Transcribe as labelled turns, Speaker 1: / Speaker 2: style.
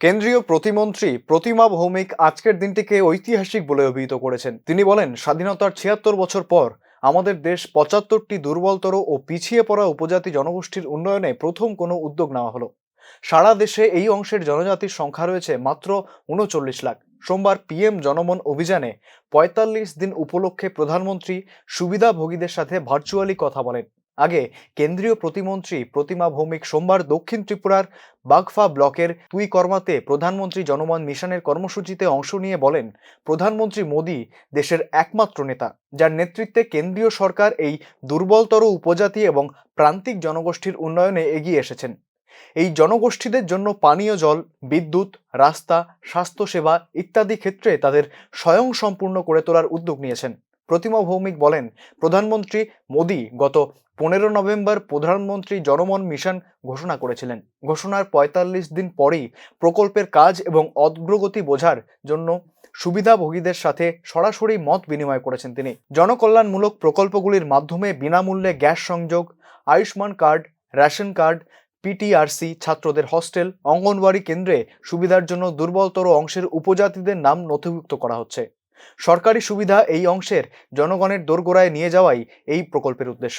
Speaker 1: কেন্দ্রীয় প্রতিমন্ত্রী প্রতিমা ভৌমিক আজকের দিনটিকে ঐতিহাসিক বলে অভিহিত করেছেন। তিনি বলেন, স্বাধীনতার ছিয়াত্তর বছর পর আমাদের দেশ পঁচাত্তরটি দুর্বলতর ও পিছিয়ে পড়া উপজাতি জনগোষ্ঠীর উন্নয়নে প্রথম কোনো উদ্যোগ নেওয়া হলো। সারা দেশে এই অংশের জনজাতির সংখ্যা রয়েছে মাত্র উনচল্লিশ লাখ। সোমবার পিএম জনমন অভিযানে পঁয়তাল্লিশ দিন উপলক্ষে প্রধানমন্ত্রী সুবিধাভোগীদের সাথে ভার্চুয়ালি কথা বলেন। আগে কেন্দ্রীয় প্রতিমন্ত্রী প্রতিমা ভৌমিক সোমবার দক্ষিণ ত্রিপুরার বাগফা ব্লকের তুই কর্মাতে প্রধানমন্ত্রী জনমন মিশনের কর্মসূচিতে অংশ নিয়ে বলেন, প্রধানমন্ত্রী মোদী দেশের একমাত্র নেতা, যার নেতৃত্বে কেন্দ্রীয় সরকার এই দুর্বলতর উপজাতি এবং প্রান্তিক জনগোষ্ঠীর উন্নয়নে এগিয়ে এসেছেন। এই জনগোষ্ঠীদের জন্য পানীয় জল, বিদ্যুৎ, রাস্তা, স্বাস্থ্যসেবা ইত্যাদি ক্ষেত্রে তাদের স্বয়ংসম্পূর্ণ করে তোলার উদ্যোগ নিয়েছেন। প্রতিমা ভৌমিক বলেন, প্রধানমন্ত্রী মোদী গত পনেরো নভেম্বর প্রধানমন্ত্রী জনমন মিশন ঘোষণা করেছিলেন। ঘোষণার পঁয়তাল্লিশ দিন পরেই প্রকল্পের কাজ এবং অগ্রগতি বোঝার জন্য সুবিধাভোগীদের সাথে সরাসরি মত বিনিময় করেছেন তিনি। জনকল্যাণমূলক প্রকল্পগুলির মাধ্যমে বিনামূল্যে গ্যাস সংযোগ, Ayushman card, ration card PTRC ছাত্রদের হস্টেল, অঙ্গনওয়াড়ি কেন্দ্রে সুবিধার জন্য দুর্বলতর অংশের উপজাতিদের নাম নথিভুক্ত করা হচ্ছে। সরকারি সুবিধা এই অংশের জনগণের দোরগোড়ায় নিয়ে যাওয়াই এই প্রকল্পের উদ্দেশ্য।